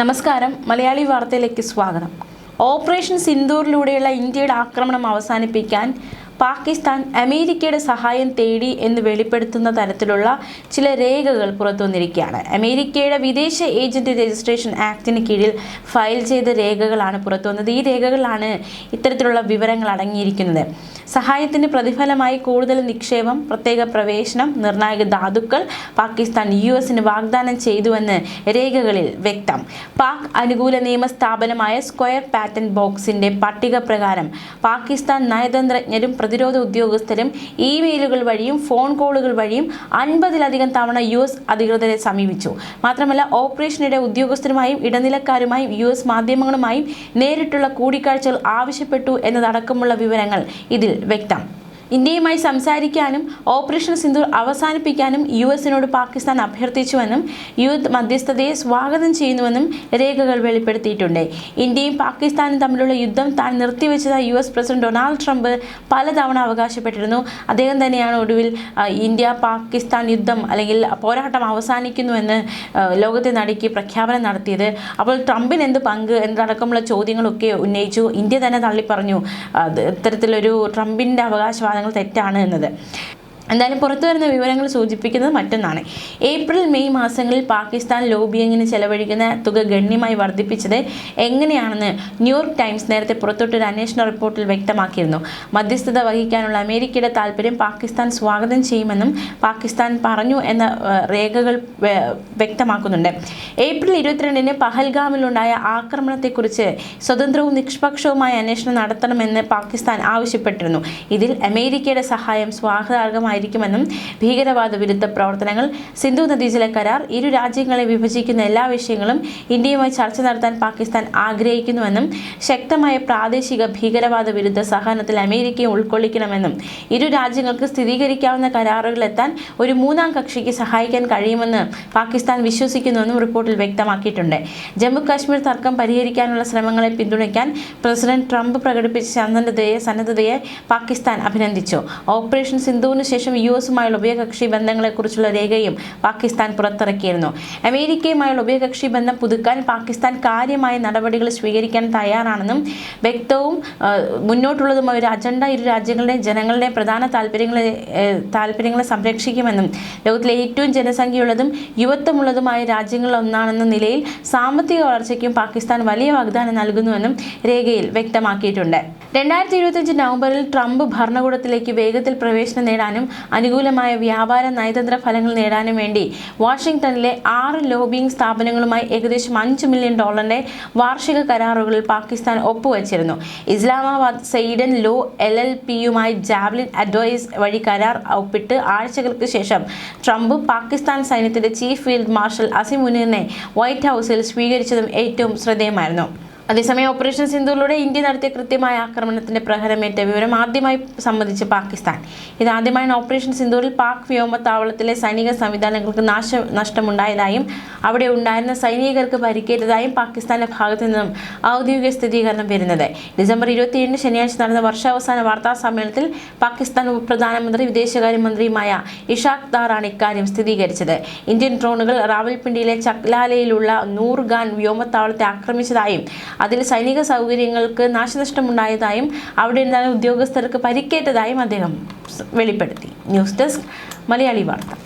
നമസ്കാരം. മലയാളി വാർത്തയിലേക്ക് സ്വാഗതം. ഓപ്പറേഷൻ സിന്ദൂറിലൂടെയുള്ള ഇന്ത്യയുടെ ആക്രമണം അവസാനിപ്പിക്കാൻ പാകിസ്ഥാൻ അമേരിക്കയുടെ സഹായം തേടി എന്ന് വെളിപ്പെടുത്തുന്ന തരത്തിലുള്ള ചില രേഖകൾ പുറത്തുവന്നിരിക്കുകയാണ് അമേരിക്കയുടെ വിദേശ ഏജന്റ് രജിസ്ട്രേഷൻ ആക്ടിന് കീഴിൽ ഫയൽ ചെയ്ത രേഖകളാണ് പുറത്തുവന്നത് ഈ രേഖകളിലാണ് ഇത്തരത്തിലുള്ള വിവരങ്ങൾ അടങ്ങിയിരിക്കുന്നത്. സഹായത്തിന് പ്രതിഫലമായി കൂടുതൽ നിക്ഷേപം പ്രത്യേക പ്രവേശനം നിർണായക ധാതുക്കൾ പാകിസ്ഥാൻ യു എസിന് വാഗ്ദാനം ചെയ്തുവെന്ന് രേഖകളിൽ വ്യക്തം. പാക് അനുകൂല നിയമ സ്ഥാപനമായ സ്ക്വയർ പാറ്റൻ ബോക്സിന്റെ പട്ടിക പ്രകാരം പാകിസ്ഥാൻ നയതന്ത്രജ്ഞരും പ്രതിരോധ ഉദ്യോഗസ്ഥരും ഇമെയിലുകൾ വഴിയും ഫോൺ കോളുകൾ വഴിയും അൻപതിലധികം തവണ യു എസ് അധികൃതരെ സമീപിച്ചു. മാത്രമല്ല ഓപ്പറേഷനിടെ ഉദ്യോഗസ്ഥരുമായും ഇടനിലക്കാരുമായും യു എസ് മാധ്യമങ്ങളുമായും നേരിട്ടുള്ള കൂടിക്കാഴ്ചകൾ ആവശ്യപ്പെട്ടു എന്നതടക്കമുള്ള വിവരങ്ങൾ ഇതിൽ വ്യക്തം. ഇന്ത്യയുമായി സംസാരിക്കാനും ഓപ്പറേഷൻ സിന്ധു അവസാനിപ്പിക്കാനും യു എസിനോട് പാകിസ്ഥാൻ അഭ്യർത്ഥിച്ചുവെന്നും യു മധ്യസ്ഥതയെ സ്വാഗതം ചെയ്യുന്നുവെന്നും രേഖകൾ വെളിപ്പെടുത്തിയിട്ടുണ്ട്. ഇന്ത്യയും പാകിസ്ഥാനും തമ്മിലുള്ള യുദ്ധം താൻ നിർത്തിവെച്ചതായി U S president Donald Trump പലതവണ അവകാശപ്പെട്ടിരുന്നു. അദ്ദേഹം തന്നെയാണ് ഒടുവിൽ ഇന്ത്യ പാകിസ്ഥാൻ യുദ്ധം അല്ലെങ്കിൽ പോരാട്ടം അവസാനിക്കുന്നുവെന്ന് ലോകത്തെ നടുക്കി പ്രഖ്യാപനം നടത്തിയത്. അപ്പോൾ ട്രംപിന് എന്ത് പങ്ക് എന്നതടക്കമുള്ള ചോദ്യങ്ങളൊക്കെ ഉന്നയിച്ചു. ഇന്ത്യ തന്നെ തള്ളിപ്പറഞ്ഞു. ഇത്തരത്തിലൊരു ട്രംപിന്റെ അവകാശവാദങ്ങൾ തെറ്റാണ് എന്നത്. എന്തായാലും പുറത്തു വരുന്ന വിവരങ്ങൾ സൂചിപ്പിക്കുന്നത് മറ്റൊന്നാണ്. ഏപ്രിൽ മെയ് മാസങ്ങളിൽ പാകിസ്ഥാൻ ലോബിയങ്ങിന് ചെലവഴിക്കുന്ന തുക ഗണ്യമായി വർദ്ധിപ്പിച്ചത് എങ്ങനെയാണെന്ന് ന്യൂയോർക്ക് ടൈംസ് നേരത്തെ പുറത്തോട്ടൊരു അന്വേഷണ റിപ്പോർട്ടിൽ വ്യക്തമാക്കിയിരുന്നു. മധ്യസ്ഥത വഹിക്കാനുള്ള അമേരിക്കയുടെ താല്പര്യം പാകിസ്ഥാൻ സ്വാഗതം ചെയ്യുമെന്നും പാകിസ്ഥാൻ പറഞ്ഞു എന്ന രേഖകൾ വ്യക്തമാക്കുന്നുണ്ട്. ഏപ്രിൽ ഇരുപത്തിരണ്ടിന് പഹൽഗാമിലുണ്ടായ ആക്രമണത്തെക്കുറിച്ച് സ്വതന്ത്രവും നിഷ്പക്ഷവുമായ അന്വേഷണം നടത്തണമെന്ന് പാകിസ്ഥാൻ ആവശ്യപ്പെട്ടിരുന്നു. ഇതിൽ അമേരിക്കയുടെ സഹായം സ്വാഗതാർഹമായിരിക്കുമെന്നും ഭീകരവാദ വിരുദ്ധ പ്രവർത്തനങ്ങൾ സിന്ധു നദീജല കരാർ ഇരു രാജ്യങ്ങളെ വിഭജിക്കുന്ന എല്ലാ വിഷയങ്ങളും ഇന്ത്യയുമായി ചർച്ച നടത്താൻ പാകിസ്ഥാൻ ആഗ്രഹിക്കുന്നുവെന്നും ശക്തമായ പ്രാദേശിക ഭീകരവാദ വിരുദ്ധ സഹകരണത്തിൽ അമേരിക്കയെ ഉൾക്കൊള്ളിക്കണമെന്നും ഇരു രാജ്യങ്ങൾക്ക് സ്ഥിരീകരിക്കാവുന്ന കരാറുകൾ എത്താൻ ഒരു മൂന്നാം കക്ഷിക്ക് സഹായിക്കാൻ കഴിയുമെന്ന് പാകിസ്ഥാൻ വിശ്വസിക്കുന്നുവെന്നും റിപ്പോർട്ടിൽ വ്യക്തമാക്കിയിട്ടുണ്ട്. ജമ്മു കാശ്മീർ തർക്കം പരിഹരിക്കാനുള്ള ശ്രമങ്ങളെ പിന്തുണയ്ക്കാൻ പ്രസിഡന്റ് ട്രംപ് പ്രകടിപ്പിച്ച സന്നദ്ധതയെ സന്നദ്ധതയെ പാകിസ്ഥാൻ അഭിനന്ദിച്ചു. ഓപ്പറേഷൻ സിന്ധുവിന് ശേഷം യു എസുമായുള്ള ഉഭയകക്ഷി ബന്ധങ്ങളെക്കുറിച്ചുള്ള രേഖയും പാകിസ്ഥാൻ പുറത്തിറക്കിയിരുന്നു. അമേരിക്കയുമായുള്ള ഉഭയകക്ഷി ബന്ധം പുതുക്കാൻ പാകിസ്ഥാൻ കാര്യമായ നടപടികൾ സ്വീകരിക്കാൻ തയ്യാറാണെന്നും വ്യക്തവും മുന്നോട്ടുള്ളതുമായ ഒരു അജണ്ട ഇരു രാജ്യങ്ങളുടെയും ജനങ്ങളുടെയും പ്രധാന താല്പര്യങ്ങളെ താല്പര്യങ്ങളെ സംരക്ഷിക്കുമെന്നും ലോകത്തിലെ ഏറ്റവും ജനസംഖ്യയുള്ളതും യുവത്വമുള്ളതുമായ രാജ്യങ്ങളിൽ ഒന്നാണെന്ന നിലയിൽ സാമ്പത്തിക വളർച്ചയ്ക്കും പാകിസ്ഥാൻ വലിയ വാഗ്ദാനം നൽകുന്നുവെന്നും രേഖയിൽ വ്യക്തമാക്കിയിട്ടുണ്ട്. രണ്ടായിരത്തി ഇരുപത്തിയഞ്ച് നവംബറിൽ ട്രംപ് ഭരണകൂടത്തിലേക്ക് വേഗത്തിൽ പ്രവേശനം നേടാനും അനുകൂലമായ വ്യാപാര നയതന്ത്ര ഫലങ്ങൾ നേടാനും വേണ്ടി വാഷിംഗ്ടണിലെ ആറ് ലോബിയിങ് സ്ഥാപനങ്ങളുമായി ഏകദേശം അഞ്ച് മില്യൺ ഡോളറിന്റെ വാർഷിക കരാറുകളിൽ Pakistan ഒപ്പുവച്ചിരുന്നു. Islamabad Seiden law L L പിയുമായി ജാവ്ലിൻ അഡ്വൈസ് വഴി കരാർ ഒപ്പിട്ട് ആഴ്ചകൾക്ക് ശേഷം ട്രംപ് പാകിസ്ഥാൻ സൈന്യത്തിന്റെ ചീഫ് ഫീൽഡ് മാർഷൽ അസിമുനീറിനെ വൈറ്റ് ഹൗസിൽ സ്വീകരിച്ചതും ഏറ്റവും ശ്രദ്ധേയമായിരുന്നു. അതേസമയം ഓപ്പറേഷൻ സിന്ധുവിലൂടെ ഇന്ത്യ നടത്തിയ കൃത്യമായ ആക്രമണത്തിന്റെ പ്രഹരമേറ്റ വിവരം ആദ്യമായി സംബന്ധിച്ച് പാകിസ്ഥാൻ. ഇത് ഇതാദ്യമായാണ് ഓപ്പറേഷൻ സിന്ധൂരിൽ പാക് വ്യോമത്താവളത്തിലെ സൈനിക സംവിധാനങ്ങൾക്ക് നാശ നഷ്ടമുണ്ടായതായും അവിടെ ഉണ്ടായിരുന്ന സൈനികർക്ക് പരിക്കേറ്റതായും പാകിസ്ഥാന്റെ ഭാഗത്തു നിന്നും ഔദ്യോഗിക സ്ഥിരീകരണം വരുന്നത്. ഡിസംബർ ഇരുപത്തിയേഴിന് ശനിയാഴ്ച നടന്ന വർഷാവസാന വാർത്താ സമ്മേളനത്തിൽ പാകിസ്ഥാൻ ഉപപ്രധാനമന്ത്രി വിദേശകാര്യമന്ത്രിയുമായ ഇഷാഖ് ദാറാണ് ഇക്കാര്യം സ്ഥിരീകരിച്ചത്. ഇന്ത്യൻ ഡ്രോണുകൾ റാവൽപിണ്ടിയിലെ ചക്ലാലയിലുള്ള നൂർഗാൻ വ്യോമത്താവളത്തെ ആക്രമിച്ചതായും അതിൽ സൈനിക സൗകര്യങ്ങൾക്ക് നാശനഷ്ടമുണ്ടായതായും അവിടെ ഉണ്ടായ ഉദ്യോഗസ്ഥർക്ക് പരിക്കേറ്റതായും അദ്ദേഹം വെളിപ്പെടുത്തി. ന്യൂസ് ഡെസ്ക് മലയാളി വാർത്ത.